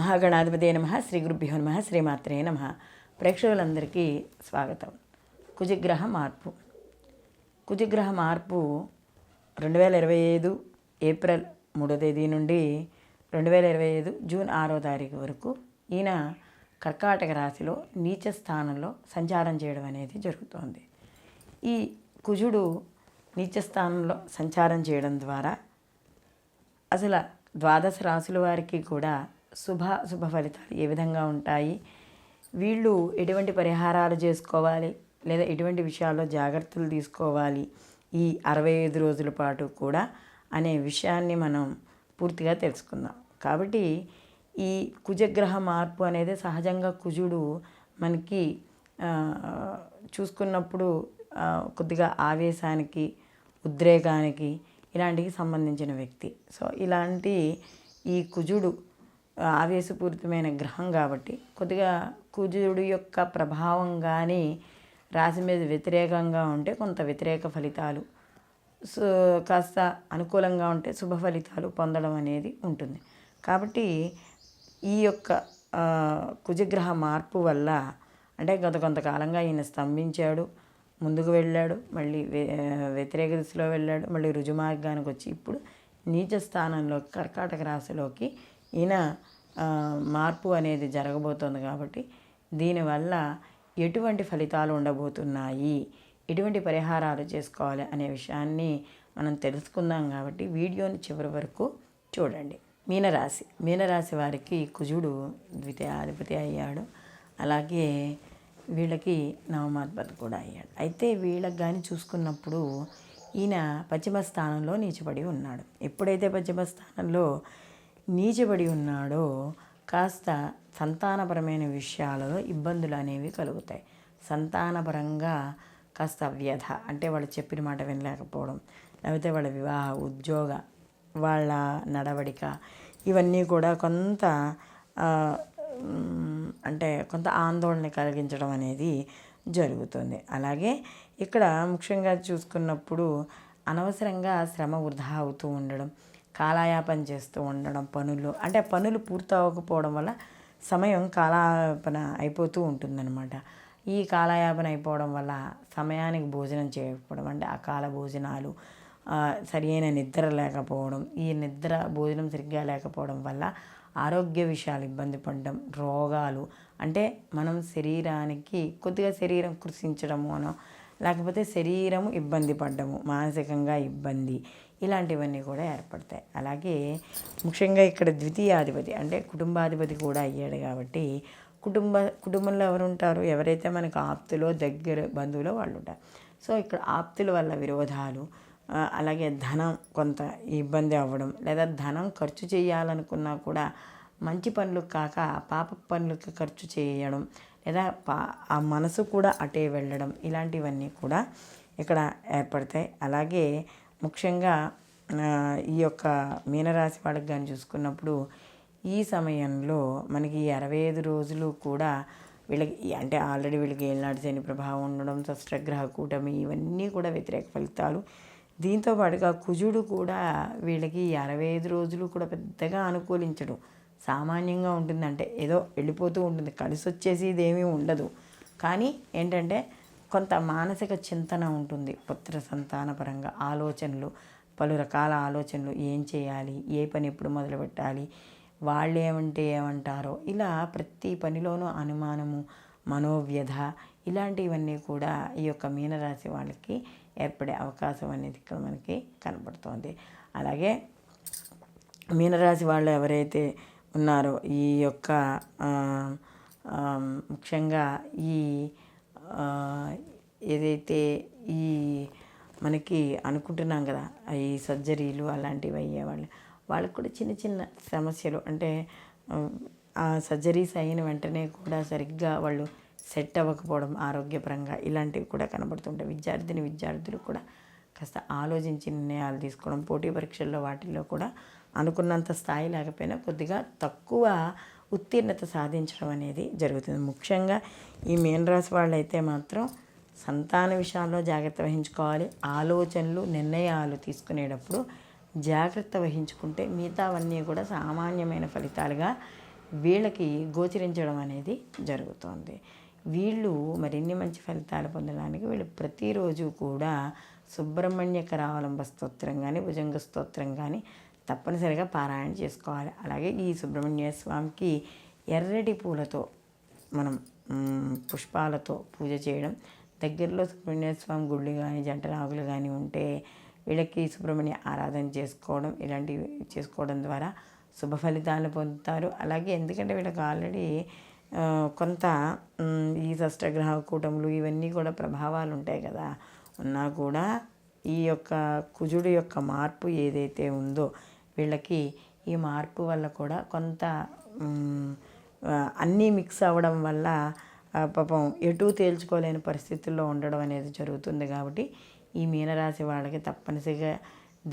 మహాగణాధిపతి నమ శ్రీ గురుభ్యో నమ శ్రీమాత్రే నమ. ప్రేక్షకులందరికీ స్వాగతం. కుజగ్రహ మార్పు. కుజగ్రహ మార్పు రెండు వేల ఇరవై ఐదు ఏప్రిల్ మూడో తేదీ నుండి రెండు వేల ఇరవై ఐదు జూన్ ఆరో తారీఖు వరకు ఈయన కర్కాటక రాశిలో నీచ స్థానంలో సంచారం చేయడం అనేది జరుగుతోంది. ఈ కుజుడు నీచ స్థానంలో సంచారం చేయడం ద్వారా అసలు ద్వాదశ రాసుల వారికి కూడా శుభ శుభ ఫలితాలు ఏ విధంగా ఉంటాయి? వీళ్ళు ఎటువంటి పరిహారాలు చేసుకోవాలి? లేదా ఎటువంటి విషయాల్లో జాగ్రత్తలు తీసుకోవాలి? ఈ అరవై ఐదు రోజుల పాటు కూడా అనే విషయాన్ని మనం పూర్తిగా తెలుసుకుందాం. కాబట్టి ఈ కుజగ్రహ మార్పు అనేది సహజంగా కుజుడు మనకి చూసుకున్నప్పుడు కొద్దిగా ఆవేశానికి ఉద్రేకానికి ఇలాంటికి సంబంధించిన వ్యక్తి. సో ఇలాంటి ఈ కుజుడు ఆవేశపూరితమైన గ్రహం కాబట్టి కొద్దిగా కుజుడు యొక్క ప్రభావం కానీ రాశి మీద వ్యతిరేకంగా ఉంటే కొంత వ్యతిరేక ఫలితాలు సో కాస్త అనుకూలంగా ఉంటే శుభ ఫలితాలు పొందడం అనేది ఉంటుంది. కాబట్టి ఈ యొక్క కుజగ్రహ మార్పు వల్ల అంటే గత కొంతకాలంగా ఈయన స్తంభించాడు ముందుకు వెళ్ళాడు మళ్ళీ వ్యతిరేక దిశలో వెళ్ళాడు మళ్ళీ రుజుమార్గానికి వచ్చి ఇప్పుడు నీచ స్థానంలో కర్కాటక రాశిలోకి ఈయన మార్పు అనేది జరగబోతోంది కాబట్టి దీనివల్ల ఎటువంటి ఫలితాలు ఉండబోతున్నాయి? ఎటువంటి పరిహారాలు చేసుకోవాలి అనే విషయాన్ని మనం తెలుసుకుందాం కాబట్టి వీడియోని చివరి వరకు చూడండి. మీనరాశి. మీనరాశి వారికి కుజుడు ద్వితీయాధిపతి అయ్యాడు. అలాగే వీళ్ళకి నవమాధిపతి కూడా అయ్యాడు. అయితే వీళ్ళకి కానీ చూసుకున్నప్పుడు ఈయన పశ్చిమ స్థానంలో నీచబడి ఉన్నాడు. ఎప్పుడైతే పశ్చిమ స్థానంలో నీచబడి ఉన్నాడో కాస్త సంతానపరమైన విషయాలలో ఇబ్బందులు అనేవి కలుగుతాయి. సంతానపరంగా కాస్త వ్యధ అంటే వాళ్ళు చెప్పిన మాట వినలేకపోవడం లేకపోతే వాళ్ళ వివాహ ఉద్యోగ వాళ్ళ నడవడిక ఇవన్నీ కూడా కొంత అంటే కొంత ఆందోళన కలిగించడం అనేది జరుగుతుంది. అలాగే ఇక్కడ ముఖ్యంగా చూసుకున్నప్పుడు అనవసరంగా శ్రమ వృధా అవుతూ ఉండడం కాలయాపన చేస్తూ ఉండడం పనులు అంటే పనులు పూర్తి అవ్వకపోవడం వల్ల సమయం కాలయాపన అయిపోతూ ఉంటుందన్నమాట. ఈ కాలయాపన అయిపోవడం వల్ల సమయానికి భోజనం చేయకపోవడం అంటే అకాల భోజనాలు సరియైన నిద్ర లేకపోవడం ఈ నిద్ర భోజనం సరిగ్గా లేకపోవడం వల్ల ఆరోగ్య విషయాలు ఇబ్బంది పడడం రోగాలు అంటే మనం శరీరానికి కొద్దిగా శరీరం కృషించడము అనో లేకపోతే శరీరం ఇబ్బంది పడ్డము మానసికంగా ఇబ్బంది ఇలాంటివన్నీ కూడా ఏర్పడతాయి. అలాగే ముఖ్యంగా ఇక్కడ ద్వితీయాధిపతి అంటే కుటుంబాధిపతి కూడా అయ్యాడు కాబట్టి కుటుంబ కుటుంబంలో ఎవరు ఉంటారు ఎవరైతే మనకు ఆప్తులో దగ్గర బంధువులో వాళ్ళు ఉంటారు సో ఇక్కడ ఆప్తుల వల్ల విరోధాలు అలాగే ధనం కొంత ఇబ్బంది అవ్వడం లేదా ధనం ఖర్చు చేయాలనుకున్నా కూడా మంచి పనులు కాక పాప పనులకు ఖర్చు చేయడం లేదా పా ఆ మనసు కూడా అటే వెళ్ళడం ఇలాంటివన్నీ కూడా ఇక్కడ ఏర్పడతాయి. అలాగే ముఖ్యంగా ఈ యొక్క మీనరాశి వాళ్ళకి కానీ చూసుకున్నప్పుడు ఈ సమయంలో మనకి అరవై ఐదు రోజులు కూడా వీళ్ళకి అంటే ఆల్రెడీ వీళ్ళకి ఏళ్ళనాటి శని ప్రభావం ఉండడం షష్ఠగ్రహ కూటమి ఇవన్నీ కూడా వ్యతిరేక ఫలితాలు. దీంతో పాటుగా కుజుడు కూడా వీళ్ళకి అరవై ఐదు రోజులు కూడా పెద్దగా అనుకూలించడం. సామాన్యంగా ఉంటుంది అంటే ఏదో వెళ్ళిపోతూ ఉంటుంది. కలిసి వచ్చేసి ఇదేమీ ఉండదు. కానీ ఏంటంటే కొంత మానసిక చింతన ఉంటుంది పుత్ర సంతానపరంగా. ఆలోచనలు పలు రకాల ఆలోచనలు. ఏం చేయాలి? ఏ పని ఎప్పుడు మొదలు పెట్టాలి? వాళ్ళు ఏమంటే ఏమంటారో? ఇలా ప్రతి పనిలోనూ అనుమానము మనోవ్యధ ఇలాంటివన్నీ కూడా ఈ యొక్క మీనరాశి వాళ్ళకి ఏర్పడే అవకాశం అనేది ఇక్కడ మనకి కనబడుతోంది. అలాగే మీనరాశి వాళ్ళు ఎవరైతే ఉన్నారో ఈ యొక్క ముఖ్యంగా ఈ ఏదైతే ఈ మనకి అనుకుంటున్నాం కదా ఈ సర్జరీలు అలాంటివి అయ్యేవాళ్ళు వాళ్ళకు కూడా చిన్న చిన్న సమస్యలు అంటే ఆ, ఆ సర్జరీస్ అయిన వెంటనే కూడా సరిగ్గా వాళ్ళు సెట్ అవ్వకపోవడం ఆరోగ్యపరంగా ఇలాంటివి కూడా కనబడుతుంటాయి. విద్యార్థిని విద్యార్థులు కూడా కాస్త ఆలోచించి నిర్ణయాలు తీసుకోవడం పోటీ పరీక్షల్లో వాటిల్లో కూడా అనుకున్నంత స్థాయి లేకపోయినా కొద్దిగా తక్కువ ఉత్తీర్ణత సాధించడం అనేది జరుగుతుంది. ముఖ్యంగా ఈ మీన రాశి వాళ్ళైతే మాత్రం సంతాన విషయాల్లో జాగ్రత్త వహించుకోవాలి. ఆలోచనలు నిర్ణయాలు తీసుకునేటప్పుడు జాగ్రత్త వహించుకుంటే మిగతావన్నీ కూడా సామాన్యమైన ఫలితాలుగా వీళ్ళకి గోచరించడం అనేది జరుగుతోంది. వీళ్ళు మరిన్ని మంచి ఫలితాలు పొందడానికి వీళ్ళు ప్రతిరోజు కూడా సుబ్రహ్మణ్య కరావలంబ స్తోత్రం కానీ భుజంగ స్తోత్రం కానీ తప్పనిసరిగా పారాయణ చేసుకోవాలి. అలాగే ఈ సుబ్రహ్మణ్య స్వామికి ఎర్రటి పూలతో మనం పుష్పాలతో పూజ చేయడం దగ్గరలో సుబ్రహ్మణ్య స్వామి గుళ్ళు కానీ జంట రాగులు కానీ ఉంటే వీళ్ళకి సుబ్రహ్మణ్య ఆరాధన చేసుకోవడం ఇలాంటివి చేసుకోవడం ద్వారా శుభ ఫలితాలు పొందుతారు. అలాగే ఎందుకంటే వీళ్ళకి ఆల్రెడీ కొంత ఈ షష్టగ్రహ కూటములు ఇవన్నీ కూడా ప్రభావాలు ఉంటాయి కదా. ఉన్నా కూడా ఈ యొక్క కుజుడు యొక్క మార్పు ఏదైతే ఉందో వీళ్ళకి ఈ మార్పు వల్ల కూడా కొంత అన్నీ మిక్స్ అవ్వడం వల్ల పాపం ఎటు తేల్చుకోలేని పరిస్థితుల్లో ఉండడం అనేది జరుగుతుంది కాబట్టి ఈ మీనరాశి వాళ్ళకి తప్పనిసరిగా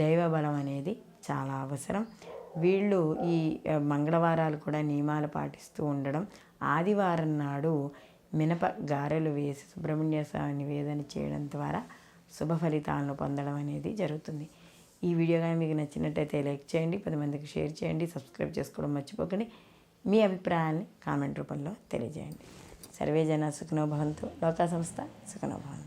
దైవ బలం అనేది చాలా అవసరం. వీళ్ళు ఈ మంగళవారాలు కూడా నియమాలు పాటిస్తూ ఉండడం ఆదివారం నాడు మినప గారెలు వేసి సుబ్రహ్మణ్య స్వామి నివేదన చేయడం ద్వారా శుభ ఫలితాలను పొందడం అనేది జరుగుతుంది. ఈ వీడియో కానీ మీకు నచ్చినట్టయితే లైక్ చేయండి పది మందికి షేర్ చేయండి సబ్స్క్రైబ్ చేసుకోవడం మర్చిపోకండి. మీ అభిప్రాయాన్ని కామెంట్ రూపంలో తెలియజేయండి. సర్వే జన సుఖనోభవంతు లోకా సంస్థ సుఖనోభవంతు